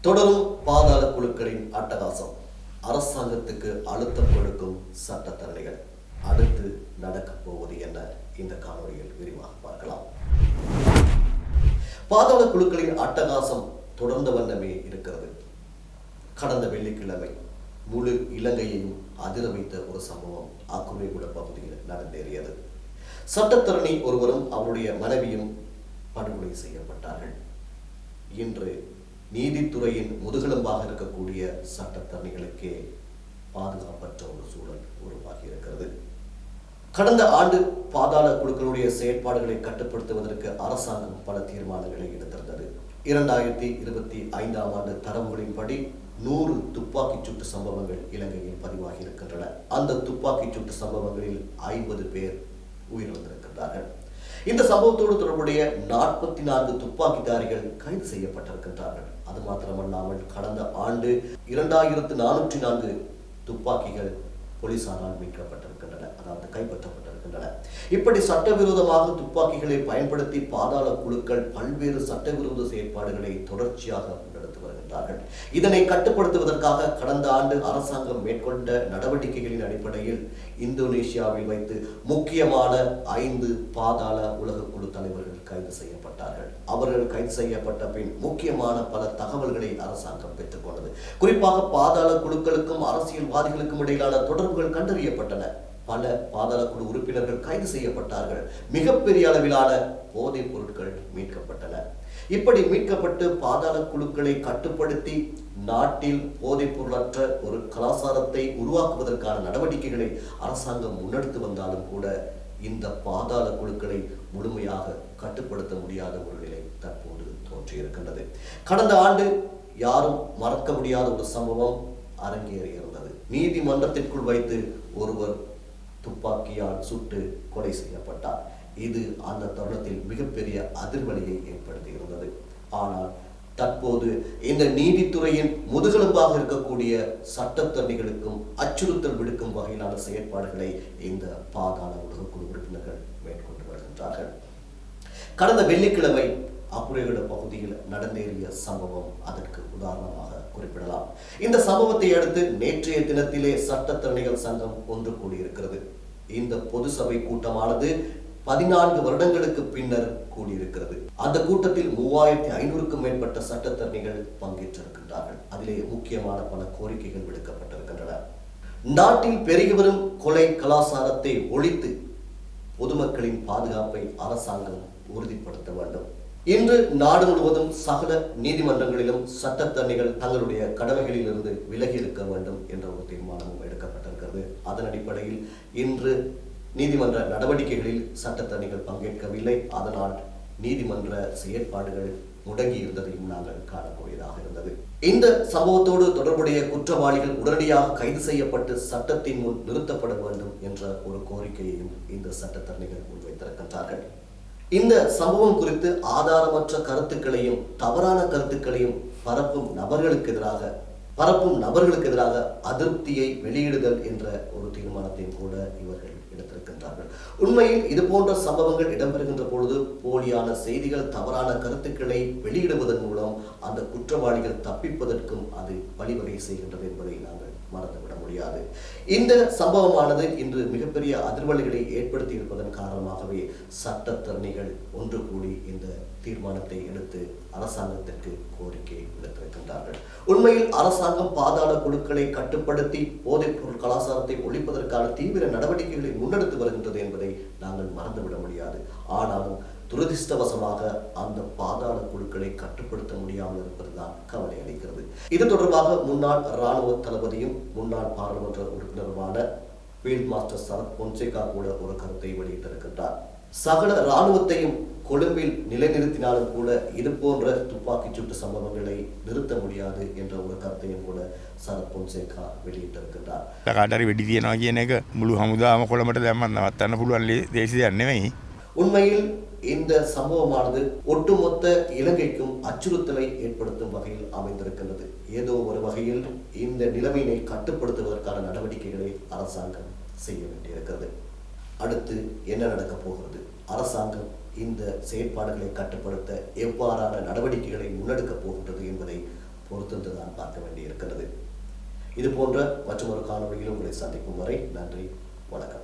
தொடரும் பாதாள குழுக்களின் அட்டகாசம். அரசாங்கத்துக்கு அழுத்தம் கொடுக்கும் சட்டத்தரணிகள். அடுத்து நடக்கப் போவது என்ன? இந்த காணொலியில் விரிவாக பார்க்கலாம். பாதாள குழுக்களின் அட்டகாசம் தொடர்ந்த வண்ணமே இருக்கிறது. கடந்த வெள்ளிக்கிழமை முழு இலங்கையையும் அதிர வைத்த ஒரு சம்பவம் அக்குமைகுட பகுதியில் நடந்தேறியது. சட்டத்தரணி ஒருவரும் அவருடைய மனைவியும் படுகொலை செய்யப்பட்டார்கள். இன்று நீதித்துறையின் முதுகெலும்பாக இருக்கக்கூடிய சட்டத்தரணிகளுக்கே பாதுகாப்பற்ற ஒரு சூழல் உருவாகி இருக்கிறது. கடந்த ஆண்டு பாதாள குழுக்களுடைய செயற்பாடுகளை கட்டுப்படுத்துவதற்கு அரசாங்கம் பல தீர்மானங்களை எடுத்திருந்தது. இரண்டாயிரத்தி இருபத்தி ஐந்தாம் ஆண்டு தரவுகளின்படி நூறு துப்பாக்கிச் சூட்டு சம்பவங்கள் இலங்கையில் பதிவாகி இருக்கின்றன. அந்த துப்பாக்கிச் சூட்டு சம்பவங்களில் ஐம்பது பேர் உயிரிழந்திருக்கின்றார்கள். இந்த சம்பவத்தோடு தொடர்புடைய நாற்பத்தி நான்கு துப்பாக்கிதாரிகள் கைது செய்யப்பட்டிருக்கின்றார்கள். அது மாத்திரமல்லாமல் கடந்த ஆண்டு இரண்டாயிரத்து நானூற்றி நான்கு துப்பாக்கிகள் போலீசாரால் மீட்கப்பட்டிருக்கின்றன அதாவது கைப்பற்றப்பட்டிருக்கின்றன. இப்படி சட்டவிரோதமாக துப்பாக்கிகளை பயன்படுத்தி பாதாள குழுக்கள் பல்வேறு சட்டவிரோத செயற்பாடுகளை தொடர்ச்சியாக முன்னெடுத்து இதனை கட்டுப்படுத்துவதற்காக கடந்த ஆண்டு அரசாங்கம் மேற்கொண்ட நடவடிக்கைகளின் அடிப்படையில் இந்தோனேஷியாவில் வைத்து முக்கியமான ஐந்து பாதாள உலக குழு தலைவர்கள் கைது செய்யப்பட்டார்கள். அவர்கள் கைது செய்யப்பட்ட பின் முக்கியமான பல தகவல்களை அரசாங்கம் பெற்றுக்கொண்டது. குறிப்பாக பாதாள குழுக்களுக்கும் அரசியல்வாதிகளுக்கும் இடையிலான தொடர்புகள் கண்டறியப்பட்டன. பல பாதாள குழு உறுப்பினர்கள் கைது செய்யப்பட்டார்கள். மிகப்பெரிய அளவிலான போதைப் பொருட்கள் மீட்கப்பட்டன. இப்படி மீட்கப்பட்டு பாதாள குழுக்களை கட்டுப்படுத்தி நாட்டில் போதைப் பொருளற்ற ஒரு கலாச்சாரத்தை உருவாக்குவதற்கான நடவடிக்கைகளை அரசாங்கம் முன்னெடுத்து வந்தாலும் கூட இந்த பாதாள குழுக்களை முழுமையாக கட்டுப்படுத்த முடியாத ஒரு நிலை தற்போது தோன்றியிருக்கின்றது. கடந்த ஆண்டு யாரும் மறக்க முடியாத ஒரு சம்பவம் அரங்கேறியிருந்தது. நீதிமன்றத்திற்குள் வைத்து ஒருவர் துப்பாக்கியால் சுட்டு கொலை செய்யப்பட்டார். இது அந்த தருணத்தில் மிகப்பெரிய அதிர்வலியை ஏற்படுத்தி இருந்தது ஆனால் தற்போது இந்த நீதித்துறையின் முதுகெலும்பாக இருக்கக்கூடிய சட்டத்தரணிகளுக்கும் அச்சுறுத்தல் விடுக்கும் வகையிலான செயற்பாடுகளை இந்த பாதாள உலகக்குழு உறுப்பினர்கள் மேற்கொண்டு வருகின்றார்கள். கடந்த வெள்ளிக்கிழமை அப்புரைகட பகுதியில் நடந்தேறிய சம்பவம் அதற்கு உதாரணமாக குறிப்பிடலாம். இந்த சம்பவத்தை அடுத்து நேற்றைய தினத்திலே சட்டத்தரணிகள் சங்கம் ஒன்று கூடியிருக்கிறது. இந்த பொது சபை கூட்டமானது பதினான்கு வருடங்களுக்கு பின்னர் கூடியிருக்கிறது. அந்த கூட்டத்தில் மூவாயிரத்தி ஐநூறுக்கும் மேற்பட்ட சட்டத்தரணிகள் பங்கேற்றிருக்கின்றார்கள். அதிலே முக்கியமான பல கோரிக்கைகள் விடுக்கப்பட்டிருக்கின்றன. நாட்டில் பெருகி வரும் கொலை கலாச்சாரத்தை ஒழித்து பொதுமக்களின் பாதுகாப்பை அரசாங்கம் உறுதிப்படுத்த வேண்டும். இன்று நாடு முழுவதும் சகல நீதிமன்றங்களிலும் சட்டத்தரணிகள் தங்களுடைய கடமைகளிலிருந்து விலகி இருக்க வேண்டும் என்ற ஒரு தீர்மானமும் எடுக்கப்பட்டிருக்கிறது. அதன் அடிப்படையில் இன்று நீதிமன்ற நடவடிக்கைகளில் சட்டத்தரணிகள் பங்கேற்கவில்லை. அதனால் நீதிமன்ற செயற்பாடுகள் முடங்கி இருந்ததையும் நாங்கள் காணக்கூடியதாக இருந்தது. இந்த சம்பவத்தோடு தொடர்புடைய குற்றவாளிகள் உடனடியாக கைது செய்யப்பட்டு சட்டத்தின் முன் நிறுத்தப்பட வேண்டும் என்ற ஒரு கோரிக்கையையும் இந்த சட்டத்தரணிகள் முன்வைத்திருக்கின்றார்கள். இந்த சம்பவம் குறித்து ஆதாரமற்ற கருத்துக்களையும் தவறான கருத்துக்களையும் பரப்பும் நபர்களுக்கு எதிராக பரப்பும் நபர்களுக்கு எதிராக அதிருப்தியை வெளியிடுதல் என்ற ஒரு தீர்மானத்தையும் கூட இவர்கள் உண்மையில் இது போன்ற சம்பவங்கள் இடம்பெறுகின்ற பொழுது போலியான செய்திகள் தவறான கருத்துக்களை வெளியிடுவதன் மூலம் அந்த குற்றவாளிகள் தப்பிப்பதற்கும் அது வழிவகை செய்கின்றது என்பதை நாங்கள் மறந்துவிட முடியாது. இந்த சம்பவமானது இன்று மிகப்பெரிய அதிர்வலைகளை ஏற்படுத்தி இருப்பதன் காரணமாகவே சட்டத்தரணிகள் ஒன்று கூடி இந்த தீர்மானத்தை எடுத்து அரசாங்கத்திற்கு கோரிக்கை விடுத்திருக்கின்றார்கள். உண்மையில் அரசாங்கம் பாதாள குழுக்களை கட்டுப்படுத்தி போதைப் பொருள் கலாச்சாரத்தை ஒழிப்பதற்கான தீவிர நடவடிக்கைகளை முன்னெடுத்து வருகின்றது என்பதை நாங்கள் மறந்துவிட முடியாது. ஆனாலும் துரதிருஷ்டவசமாக அந்த பாதாள குழுக்களை கட்டுப்படுத்த முடியாமல் இருப்பதுதான் கவலை அளிக்கிறது. இது தொடர்பாக முன்னாள் இராணுவ தளபதியும் முன்னாள் பாராளுமன்ற உறுப்பினருமான ஃபீல்ட் மாஸ்டர் சரத் பொன்சேகா கூட ஒரு கருத்தை வெளியிட்டிருக்கின்றார். சகல இராணுவத்தையும் கொழும்பில் நிலைநிறுத்தினாலும் கூட இது போன்ற துப்பாக்கிச் சூட்டு சம்பவங்களை நிறுத்த முடியாது என்ற ஒரு கருத்தையும் கூட சரத் பொன்சேகா வெளியிட்டிருக்கின்றார் කාටරි වෙඩි තියෙනවා කියන එක මුළු හමුදාම කොළමට දැම්ම නවත්තන්න පුළුවන් ලේ- දේශ දෙයක් නෙවෙයි. உண்மையில் இந்த சம்பவமானது ஒட்டுமொத்த இலங்கைக்கும் அச்சுறுத்தலை ஏற்படுத்தும் வகையில் அமைந்திருக்கின்றது ஏதோ ஒரு வகையில் இந்த நிலைமையினை கட்டுப்படுத்துவதற்கான நடவடிக்கைகளை அரசாங்கம் செய்ய வேண்டியிருக்கிறது அடுத்து என்ன நடக்கப் போகிறது அரசாங்கம் இந்த செயற்பாடுகளை கட்டுப்படுத்த எவ்வாறான நடவடிக்கைகளை முன்னெடுக்கப் போகின்றது என்பதை பொறுத்திருந்து தான் பார்க்க வேண்டி இருக்கிறது இது போன்ற மற்றொரு காணொலியில் உங்களை சந்திக்கும் வரை நன்றி வணக்கம்.